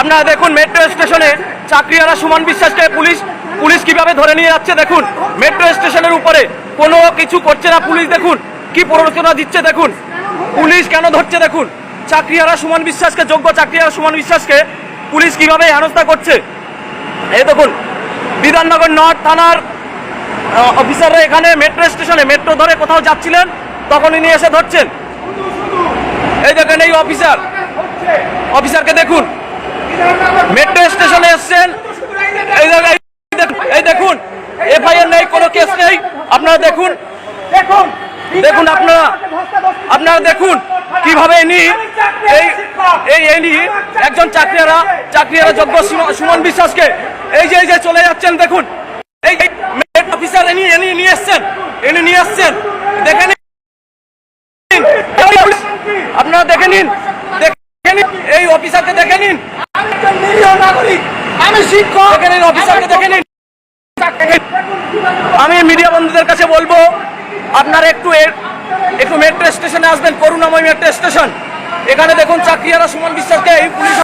আপনারা দেখুন মেট্রো স্টেশনে চাকরিয়ারা সুমন বিশ্বাসকে পুলিশ পুলিশ কীভাবে ধরে নিয়ে যাচ্ছে দেখুন। মেট্রো স্টেশনের উপরে কোনো কিছু করছে না পুলিশ দেখুন। কি প্ররোচনা দিচ্ছে দেখুন। পুলিশ কেন ধরছে দেখুন। চাকরিয়ারা সুমন বিশ্বাসকে যোগ্য চাকরিয়ারা সুমন বিশ্বাসকে পুলিশ কীভাবে হেনস্থা করছে? এই দেখুন বিধাননগর নর্থ থানার অফিসাররা এখানে মেট্রো স্টেশনে মেট্রো ধরে কোথাও যাচ্ছিলেন তখন ইনি এসে ধরছেন। এই দেখেন এই অফিসার অফিসারকে দেখুন। মেট্রো স্টেশনে এসছেন। এই দেখেন এফআইআর নেই কোনো কেস নেই। আপনারা দেখুন দেখুন দেখুন আপনারা আপনারা দেখুন কীভাবে ইনি এই এই ইনি একজন চাকরিয়ারা চাকরিয়ারা যোগ্য সুম- সুমন বিশ্বাসকে এই যে এই যে চলে যাচ্ছেন দেখুন। এই এই মেট অফিসার ইনি ইনি নিয়ে এসছেন ইনি নিয়ে এসছেন। দেখে নিন। আপনারা দেখে নিন। দেখে নিন। এই অফিসারকে দেখে নিন আমি একজন নিরীহ নাগরিক আমি শিক্ষক আমি মিডিয়া বন্ধুদের কাছে বলব, আপনারা একটু একটু মেট্রো স্টেশনে আসবেন, করুণাময় মেট্রো স্টেশন এখানে দেখুন চাকরিয়ারা সুমন বিশ্বাসকে এই পুলিশ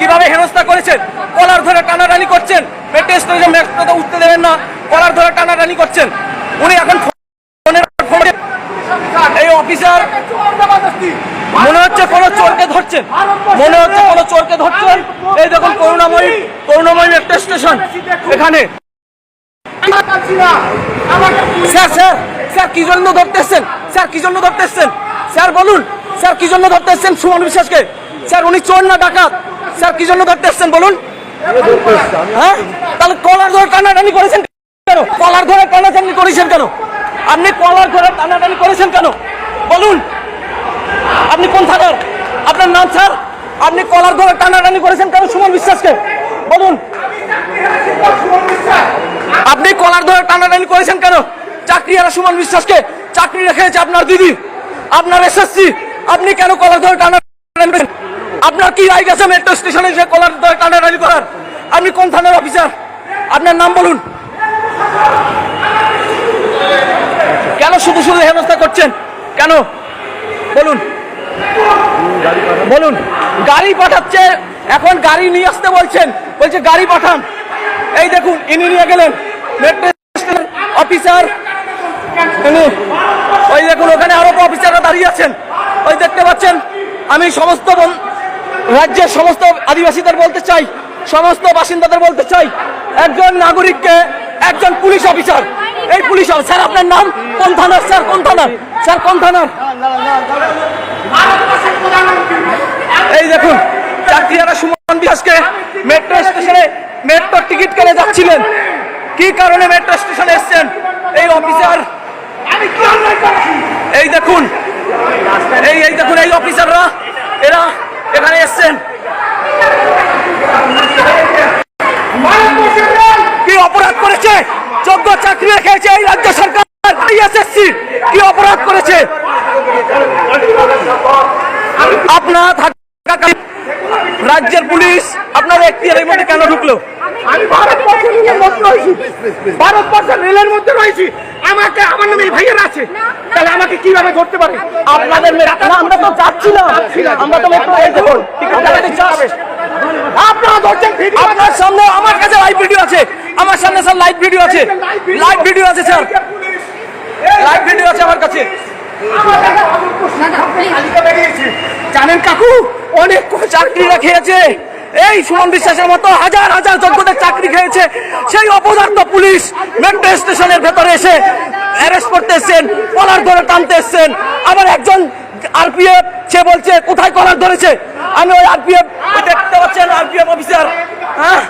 কীভাবে হেনস্থা করেছেন? কলার ধরে টানাটানি করছেন। মেট্রো স্টেশনে মেট্রোতে উঠতে দেবেন না, কলার ধরে টানাটানি করছেন। উনি এখন ফোনের ফোনে এই অফিসার মনে হচ্ছে কোনো চোরকে ধরছেন? মনে হচ্ছে কোনো চোরকে ধরছেন? এই দেখুন করুণাময়ী করুণাময়ী মেট্রো স্টেশন। এখানে স্যার স্যার স্যার, কি জন্য ধরতে এসছেন? স্যার, কি জন্য ধরতে এসছেন? স্যার, বলুন। স্যার, কি জন্য ধরতে এসছেন? সুমন বিশ্বাসকে। স্যার, উনি চোর না ডাকাত? স্যার, কি জন্য ধরতে এসছেন? বলুন। হ্যাঁ? তাহলে কলার ধরে টানাটানি করেছেন কেন? কলার ধরে টানাটানি করেছেন কেন? আপনি কলার ধরে টানাটানি করেছেন কেন? বলুন। আপনি কোন থানার? আপনার নাম স্যার? আপনি কলার ধরে টানাটানি করেছেন কেন সুমন বিশ্বাসকে? বলুন। আপনি কলার ধরে টানাটানি করেছেন কেন? চাকরি আর সুমন বিশ্বাসকে। চাকরি রেখেছে আপনার দিদি, আপনার এসএসসি। আপনি কেন কলার ধরে টানাটানি করেছেন? আপনার কি রাইট আছে মেট্রো স্টেশনে এসে কলার ধরে টানাটানি করার? আপনি কোন থানার অফিসার? আপনার নাম বলুন। কেন শুধু শুধু হেনস্থা করছেন? কেন? বলুন। বলুন গাড়ি পাঠাচ্ছে এখন গাড়ি নিয়ে আসতে বলছেন বলছে গাড়ি পাঠান এই দেখুন ইনি নিয়ে গেলেন অফিসার ওই দেখুন ওখানে আরও অফিসাররা দাঁড়িয়ে আছেন ওই দেখতে পাচ্ছেন আমি সমস্ত রাজ্যের সমস্ত আদিবাসীদের বলতে চাই সমস্ত বাসিন্দাদের বলতে চাই একজন নাগরিককে একজন পুলিশ অফিসার এই পুলিশ অফিসার স্যার আপনার নাম কোন থানার স্যার কোন থানার স্যার কোন থানার চাকরিয়ারা সুমন বিশ্বাসকে মেট্রো স্টেশনে মেট্রো টিকিট কেটে যাচ্ছিলেন। কি কারণে মেট্রো স্টেশনে এসছেন? এই অফিসার এই দেখুন। এই এই দেখুন, এই অফিসাররা এরা এখানে এসছেন। কি অপরাধ করেছে? যোগ্য চাকরি রেখেছে এই রাজ্য সরকার। কি অপরাধ করেছে? আপনার থাকাকালীন রাজ্যের পুলিশ আপনার এখতিয়ারের মধ্যে কেন ঢুকলো আমি ভারতবর্ষের রেলের মধ্যে রয়েছি ভারতবর্ষের রেলের মধ্যে রয়েছি আমাকে আমার নামে এই ভাইয়ের আছে তাহলে আমাকে কীভাবে ধরতে পারে আপনাদের মে- না, আমরা তো যাচ্ছিলাম আমরা তো মেট্রো এই দেখুন টিকিট কাটাতে যাবে আপনারা ধরছেন ভিডিও আপনার সামনে আমার কাছে লাইভ ভিডিও আছে আমার সামনে স্যার লাইভ ভিডিও আছে লাইভ ভিডিও আছে স্যার লাইভ ভিডিও আছে আমার কাছে জানেন কাকু, অনেক চাকরিরা খেয়েছে এই সুমন বিশ্বাসের মতো হাজার হাজার যোগ্যদের চাকরি খেয়েছে। সেই অপদার্থ পুলিশ মেট্রো স্টেশনের ভেতরে এসে অ্যারেস্ট করতে এসছেন, কলার ধরে টানতে এসছেন। আবার একজন আরপিএফ সে বলছে, কোথায় কলার ধরেছে? আমি ওই আরপিএফ দেখতে পাচ্ছেন আরপিএফ অফিসার হ্যাঁ?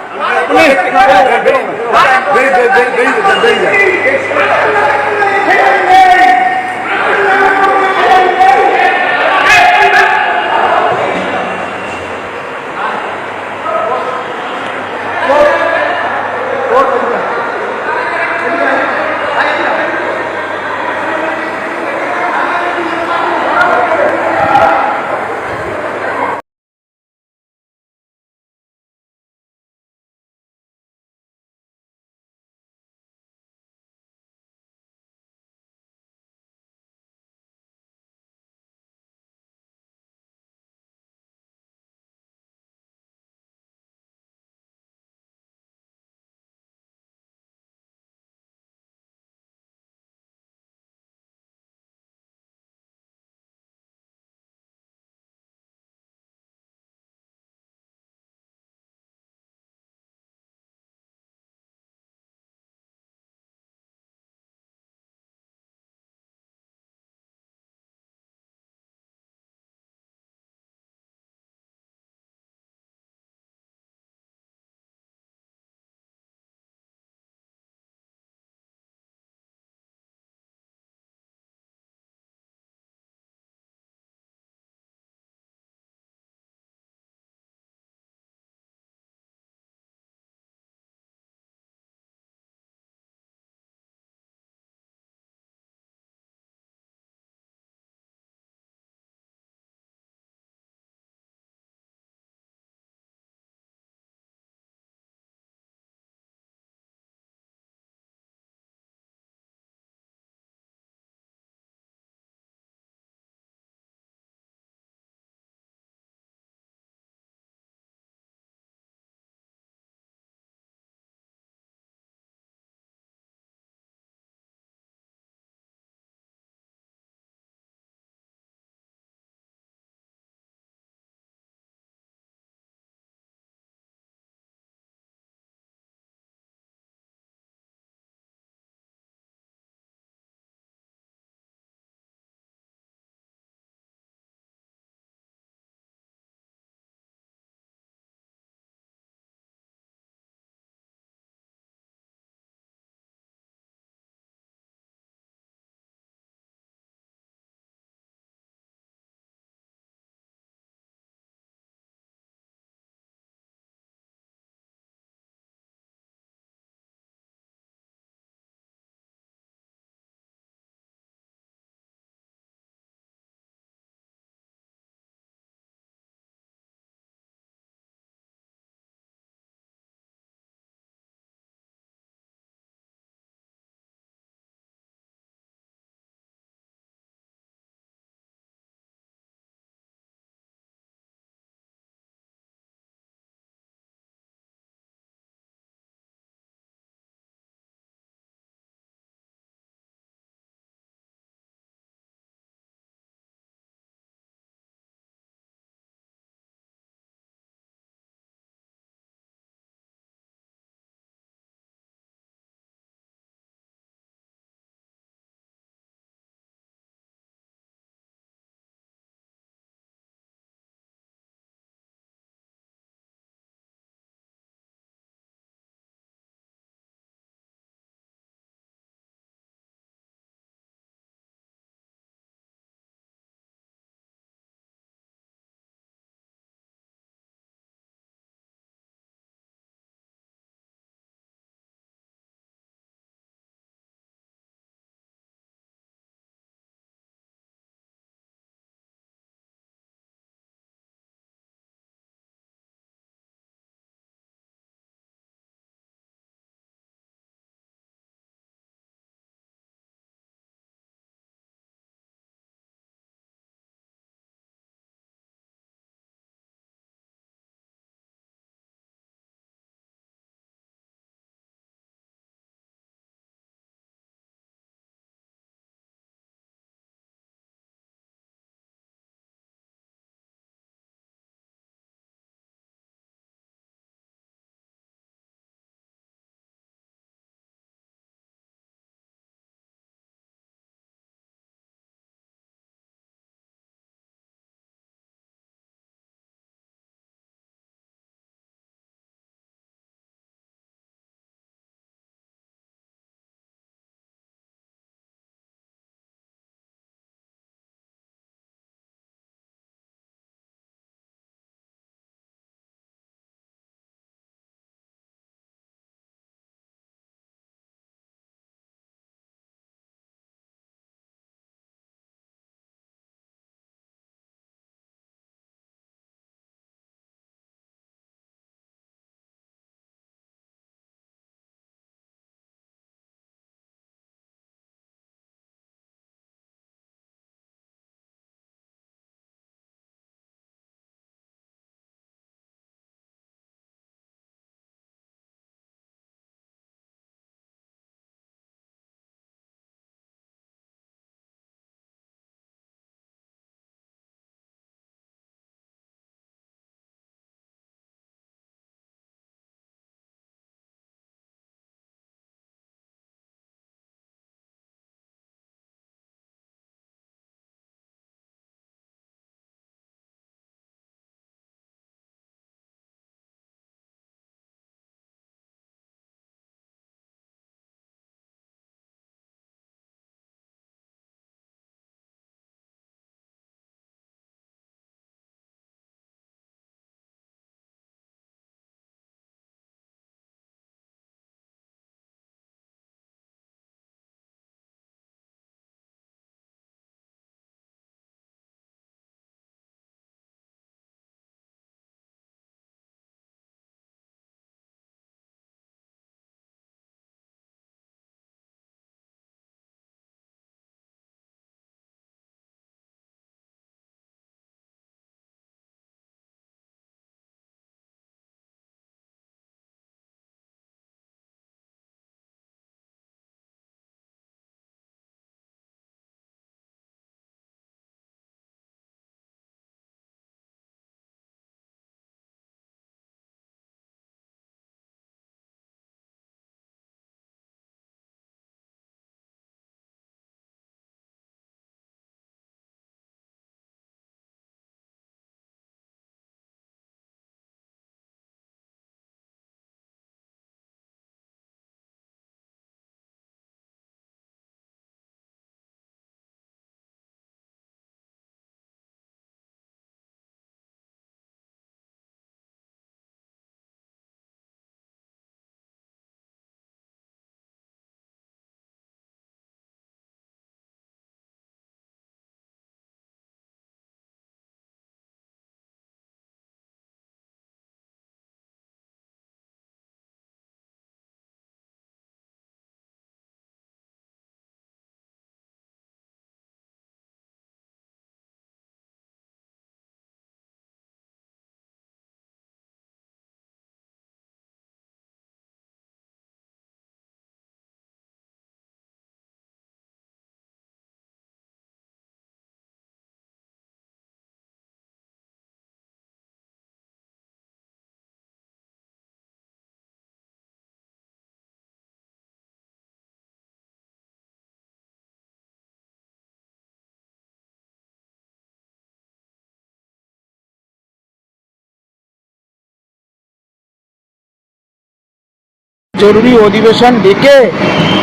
জরুরি অধিবেশন ডেকে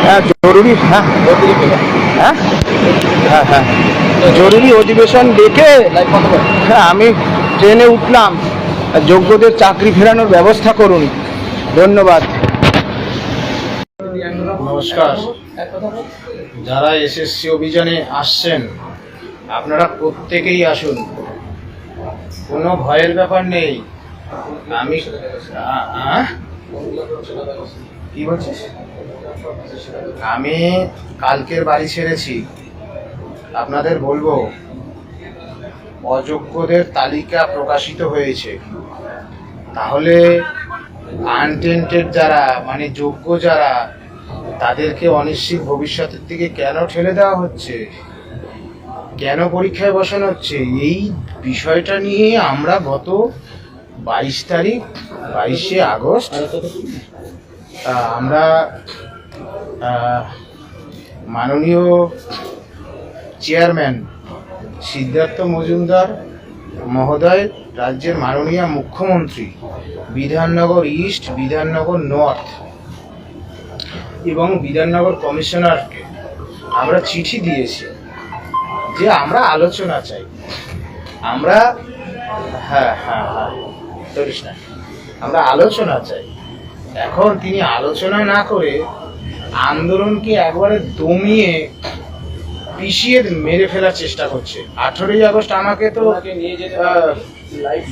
হ্যাঁ, জরুরি হ্যাঁ হ্যাঁ হ্যাঁ হ্যাঁ জরুরি অধিবেশন ডেকে হ্যাঁ আমি ট্রেনে উঠলাম যোগ্যদের চাকরি ফেরানোর ব্যবস্থা করুন ধন্যবাদ। নমস্কার। যারা এসএসসি অভিযানে আসছেন আপনারা প্রত্যেকেই আসুন। কোনো ভয়ের ব্যাপার নেই। আমি? কি বলছিস? আমি কালকের বাড়ি ছেড়েছি। আপনাদের বলব, অযোগ্যদের তালিকা প্রকাশিত হয়েছে। তাহলে আনটেন্টেড যারা মানে যোগ্য যারা, তাদেরকে অনিশ্চিত ভবিষ্যতের দিকে কেন ঠেলে দেওয়া হচ্ছে? কেন পরীক্ষায় বসানো হচ্ছে? এই বিষয়টা নিয়ে আমরা গত বাইশ তারিখ, বাইশে আগস্ট আমরা মাননীয় চেয়ারম্যান সিদ্ধার্থ মজুমদার মহোদয়, রাজ্যের মাননীয় মুখ্যমন্ত্রী, বিধাননগর ইস্ট, বিধাননগর নর্থ এবং বিধাননগর কমিশনারকে আমরা চিঠি দিয়েছি যে আমরা আলোচনা চাই। আমরা হ্যাঁ হ্যাঁ হ্যাঁ আমরা আলোচনা চাই। এখন তিনি আলোচনা না করে আন্দোলনকে একবারে দমিয়ে পিছিয়ে মেরে ফেলার চেষ্টা করছে। আঠেরোই আগস্ট আমাকে তো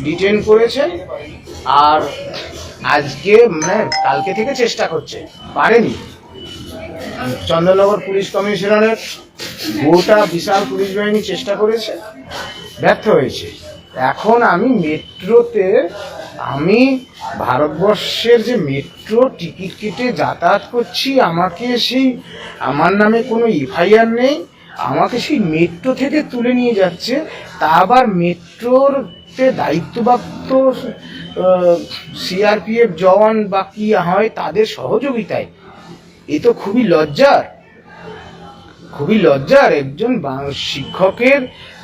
ডিটেন করেছে আর আজকে মানে কালকে থেকে চেষ্টা করছে। পারেনি। চন্দননগর পুলিশ কমিশনারের গোটা বিশাল পুলিশ বাহিনী চেষ্টা করেছে ব্যর্থ হয়েছে। এখন আমি মেট্রোতে আমি ভারতবর্ষের যে মেট্রো টিকিট কেটে যাতায়াত করছি, আমাকে সেই, আমার নামে কোনো এফআইআর নেই, আমাকে সেই মেট্রো থেকে তুলে নিয়ে যাচ্ছে। তা আবার মেট্রোর দায়িত্বপ্রাপ্ত সিআরপিএফ জওয়ান বা কি হয়, তাদের সহযোগিতায়। এ তো খুবই লজ্জার। খুবই লজ্জার, একজন শিক্ষকের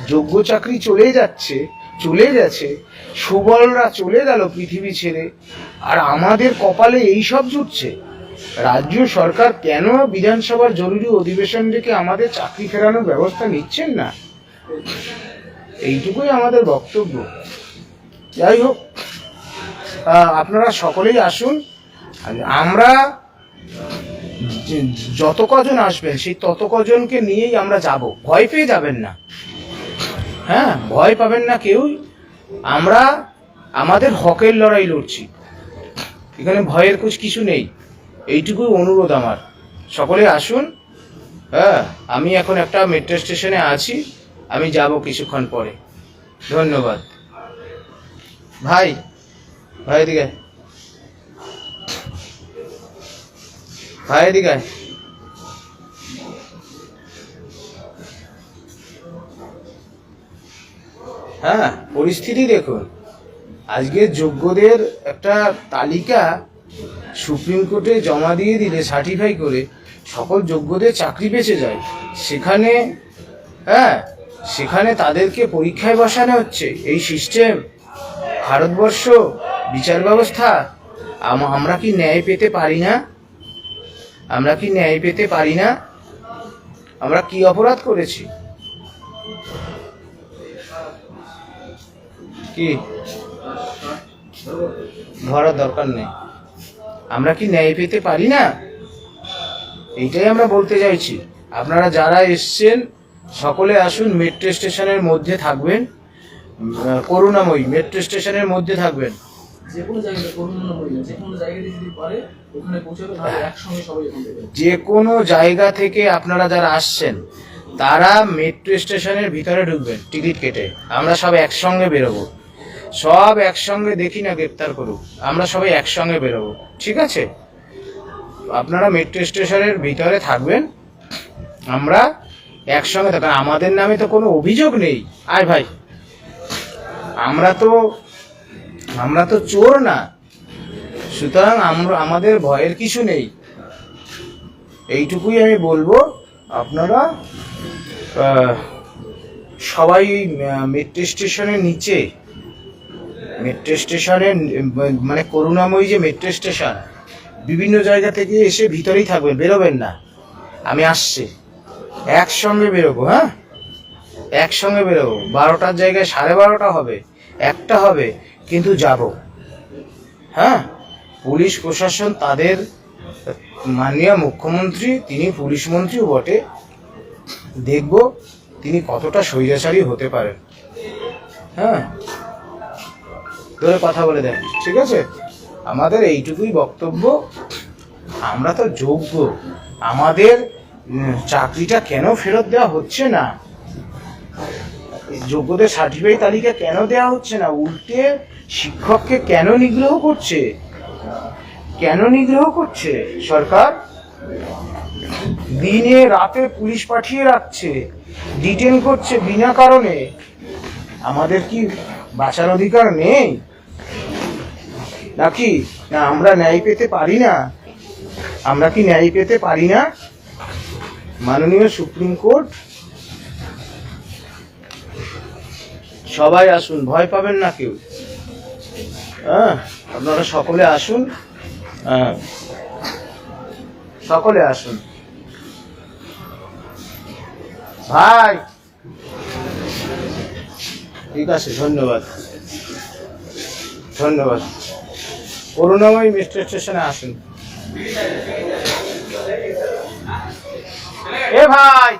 যোগ্য চাকরি চলে যাচ্ছে, চলে গেছে। সুবলরা চলে গেল পৃথিবী ছেড়ে। আর আমাদের কপালে এই সব জুটছে। রাজ্য সরকার কেন বিধানসভার জরুরি অধিবেশন ডেকে আমাদের চাকরি ফেরানোর ব্যবস্থা নিচ্ছেন না? এইটুকুই আমাদের বক্তব্য। যাই হোক আপনারা সকলেই আসুন। আমরা যত কজন আসবেন, সেই তত কজনকে নিয়েই আমরা যাব। ভয় পেয়ে যাবেন না। হ্যাঁ ভয় পাবেন না কেউই। আমরা আমাদের হকের লড়াই লড়ছি। এখানে ভয়ের কুছ কিছু নেই। এইটুকুই অনুরোধ আমার। সকলে আসুন। হ্যাঁ আমি এখন একটা মেট্রো স্টেশনে আছি। আমি যাব কিছুক্ষণ পরে। ধন্যবাদ। ভাই ভাই আয়। ভাই এদিকে হ্যাঁ পরিস্থিতি দেখুন। আজকে যোগ্যদের একটা তালিকা সুপ্রিম কোর্টে জমা দিয়ে দিলে সার্টিফাই করে সকল যোগ্যদের চাকরি বেঁচে যায়। সেখানে হ্যাঁ সেখানে তাদেরকে পরীক্ষায় বসানো হচ্ছে। এই সিস্টেম ভারতবর্ষ, বিচার ব্যবস্থা, আম- আমরা কি ন্যায় পেতে পারি না? আমরা কি ন্যায় পেতে পারি না? আমরা কি অপরাধ করেছি? কি? ধরার দরকার নেই। আমরা কি ন্যায় পেতে পারি না? এইটাই আমরা বলতে চাইছি। আপনারা যারা এসছেন সকলে আসুন মেট্রো স্টেশনের মধ্যে থাকবেন। করুণাময়ী মেট্রো স্টেশনের মধ্যে থাকবেন। যে কোনো জায়গায় করুণা যে কোনো জায়গায় যদি পারে ওখানে পৌঁছাবে একসঙ্গে সবাই যে কোনো জায়গা থেকে আপনারা যারা আসছেন তারা মেট্রো স্টেশনের ভিতরে ঢুকবেন টিকিট কেটে। আমরা সব একসঙ্গে বেরোবো। সব একসঙ্গে দেখি না, গ্রেপ্তার করুক। আমরা সবাই একসঙ্গে বেরোবো। ঠিক আছে? আপনারা মেট্রো স্টেশনের ভিতরে থাকবেন। আমরা একসঙ্গে থাকবেন আমাদের নামে তো কোনো অভিযোগ নেই। আয় ভাই। আমরা তো আমরা তো চোর না। সুতরাং আমরা, আমাদের ভয়ের কিছু নেই। এইটুকুই আমি বলব। আপনারা সবাই মেট্রো স্টেশনের নিচে মেট্রো স্টেশনের মানে করুণাময়ী যে মেট্রো স্টেশন বিভিন্ন জায়গা থেকে এসে ভিতরেই থাকবেন, বেরোবেন না। আমি আসছি। একসঙ্গে বেরোবো হ্যাঁ? একসঙ্গে বেরোবো। বারোটার জায়গায় সাড়ে বারোটা হবে, একটা হবে, কিন্তু যাব। হ্যাঁ? পুলিশ প্রশাসন তাদের, মাননীয় মুখ্যমন্ত্রী, তিনি পুলিশ মন্ত্রীও বটে। দেখব তিনি কতটা স্বৈরাচারী হতে পারেন। হ্যাঁ? ধরে কথা বলে দেন। ঠিক আছে? আমাদের এইটুকুই বক্তব্য। আমরা তো যোগ্য। আমাদের চাকরিটা কেন ফেরত দেওয়া হচ্ছে না? যোগ্যদের সার্টিফিকেট তালিকা কেন দেওয়া হচ্ছে না? উল্টে শিক্ষককে কেন নিগ্রহ করছে? কেন নিগ্রহ করছে? সরকার দিনে রাতে পুলিশ পাঠিয়ে রাখছে, ডিটেন করছে বিনা কারণে। আমাদের কি বাঁচার অধিকার নেই? নাকি? না, আমরা ন্যায় পেতে পারি না। আমরা কি ন্যায় পেতে পারি না? মাননীয় সুপ্রিম কোর্ট, সবাই আসুন, ভয় পাবেন না কেউ। হ্যাঁ আপনারা সকলে আসুন। হ্যাঁ সকলে আসুন। ভাই! ঠিক আছে, ধন্যবাদ। ধন্যবাদ। করুণাময় মেট্রো স্টেশনে আসুন। এ ভাই!